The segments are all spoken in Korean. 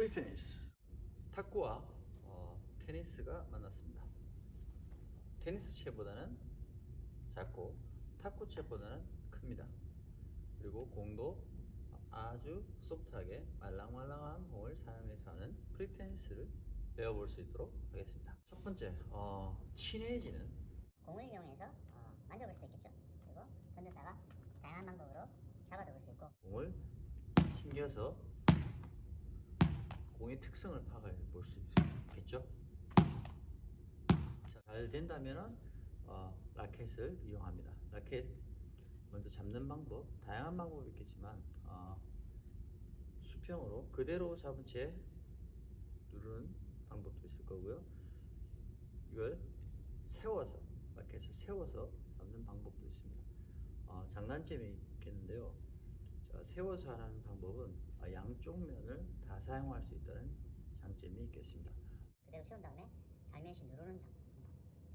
프리테니스 탁구와 어, 테니스가 만났습니다. 테니스 채보다는 작고 탁구 채보다는 큽니다. 그리고 공도 아주 소프트하게 말랑말랑한 공을 사용해서 하는 프리테니스를 배워볼 수 있도록 하겠습니다. 첫 번째, 어, 친해지는 공을 이용해서 어, 만져볼 수도 있겠죠. 그리고 던졌다가 다양한 방법으로 잡아도 볼 수 있고 공을 튕겨서 공의 특성을 파악해 볼 수 있겠죠. 자, 잘 된다면은 어, 라켓을 이용합니다. 라켓 먼저 잡는 방법 다양한 방법이 있겠지만 어, 수평으로 그대로 잡은 채 누르는 방법도 있을 거고요. 이걸 세워서 라켓을 세워서 잡는 방법도 있습니다. 어, 장단점이 있겠는데요. 자, 세워서 하는 방법은 아, 양쪽 면을 다 사용할 수 있다는 장점이 있겠습니다. 그대로 세운 다음에 살며시 누르는 장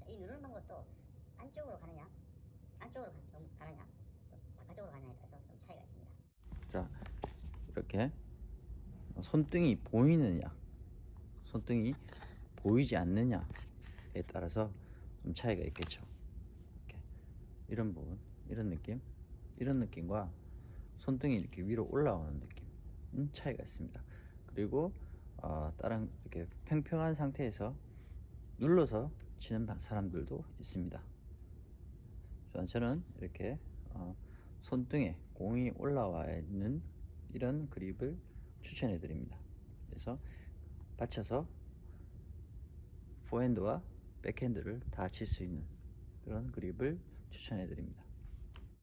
자, 이 누르는 방법도 안쪽으로 가느냐 안쪽으로 가, 또 바깥쪽으로 가느냐에 따라서 좀 차이가 있습니다. 자, 이렇게 손등이 보이느냐, 손등이 보이지 않느냐에 따라서 좀 차이가 있겠죠. 이렇게 이런 부분, 이런 느낌, 이런 느낌과 손등이 이렇게 위로 올라오는 느낌, 음, 차이가 있습니다. 그리고 어, 다른 이렇게 평평한 상태에서 눌러서 치는 바- 사람들도 있습니다. 자, 저는 이렇게 어, 손등에 공이 올라와 있는 이런 그립을 추천해 드립니다. 그래서 받쳐서 포핸드와 백핸드를 다 칠 수 있는 그런 그립을 추천해 드립니다.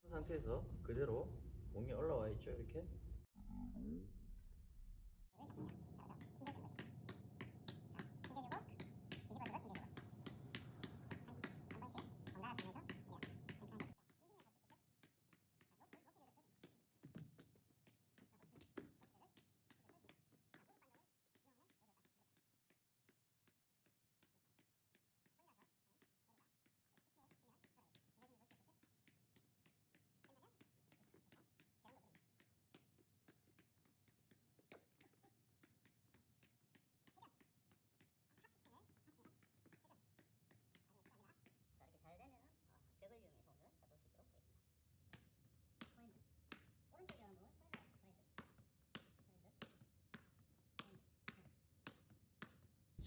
이 상태에서 그대로 공이 올라와 있죠, 이렇게. Thank you.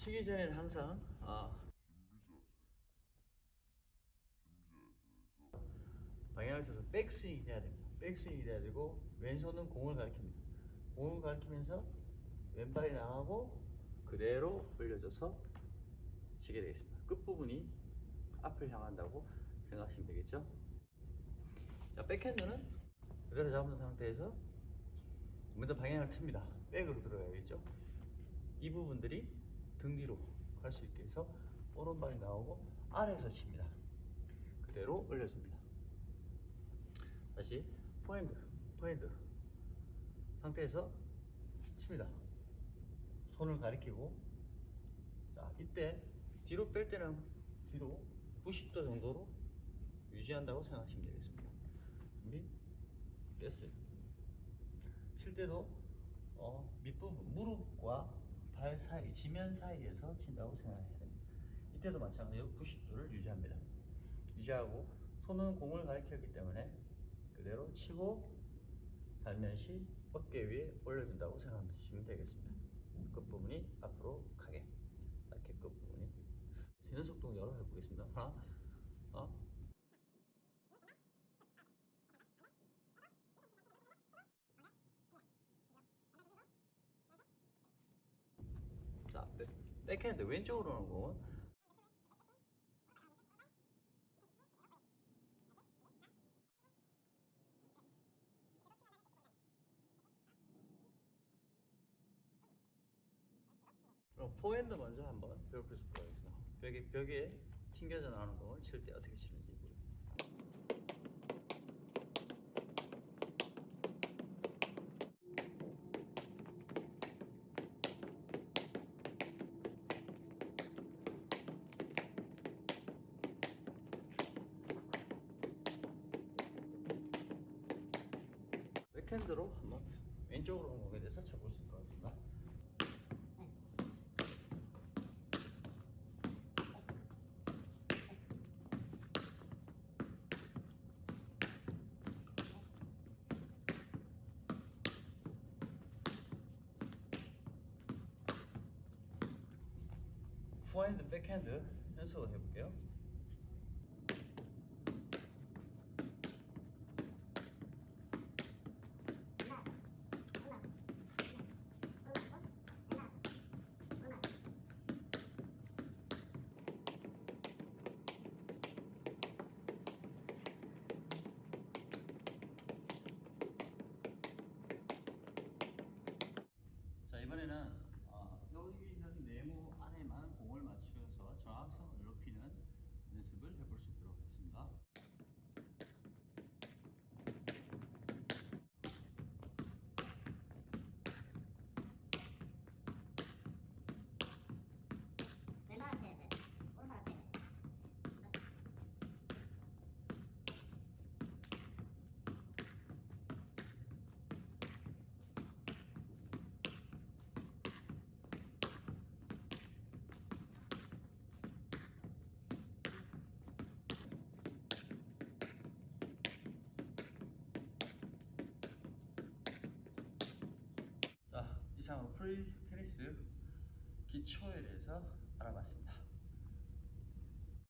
치기 전에는 항상 아, 방향을 써서 백스윙이 돼야 됩니다. 백스윙이 돼야 되고 왼손은 공을 가리킵니다. 공을 가리키면서 왼발이 나가고 그대로 올려줘서 치게 되겠습니다. 끝부분이 앞을 향한다고 생각하시면 되겠죠. 자, 백핸드는 그대로 잡은 상태에서 먼저 방향을 틉니다. 백으로 들어가야겠죠. 이 부분들이 등 뒤로 갈 수 있게 해서 오른발이 나오고 아래에서 칩니다. 그대로 올려줍니다. 다시 포핸드, 포핸드 상태에서 칩니다. 손을 가리키고 자 이때 뒤로 뺄 때는 뒤로 90도 정도로 유지한다고 생각하시면 되겠습니다. 준비 뺐어요. 칠 때도 어, 밑부분 무릎과 발 사이, 지면 사이에서 친다고 생각해야 됩니다. 이때도 마찬가지로 90도를 유지합니다. 유지하고 손은 공을 가리켰기 때문에 그대로 치고 살며시 어깨 위에 올려준다고 생각하시면 되겠습니다. 끝부분이 앞으로 가게 이렇게 끝부분이 쉬는 속도 여러 해보겠습니다. 하나, 어, 자, 백- 백핸드 왼쪽으로 오는 공은 그럼 포핸드 먼저 한번 배워볼 수 있겠습니다. 벽에 벽에 튕겨져 나오는 공을 칠 때 어떻게 치는지 백핸드로 한번 왼쪽으로 공격에 대해서 쳐볼 수 있을 것 같습니다. 포핸드, 백핸드 연습을 해볼게요. 자 이번에는 어, 여기 있는 네모 안에만 공을 맞추어서 정확성을 높이는 연습을 해볼 수 있도록 하겠습니다. 왼발 앞에 해. 오른발 앞에 해. 테니스 기초에 대해서 알아봤습니다.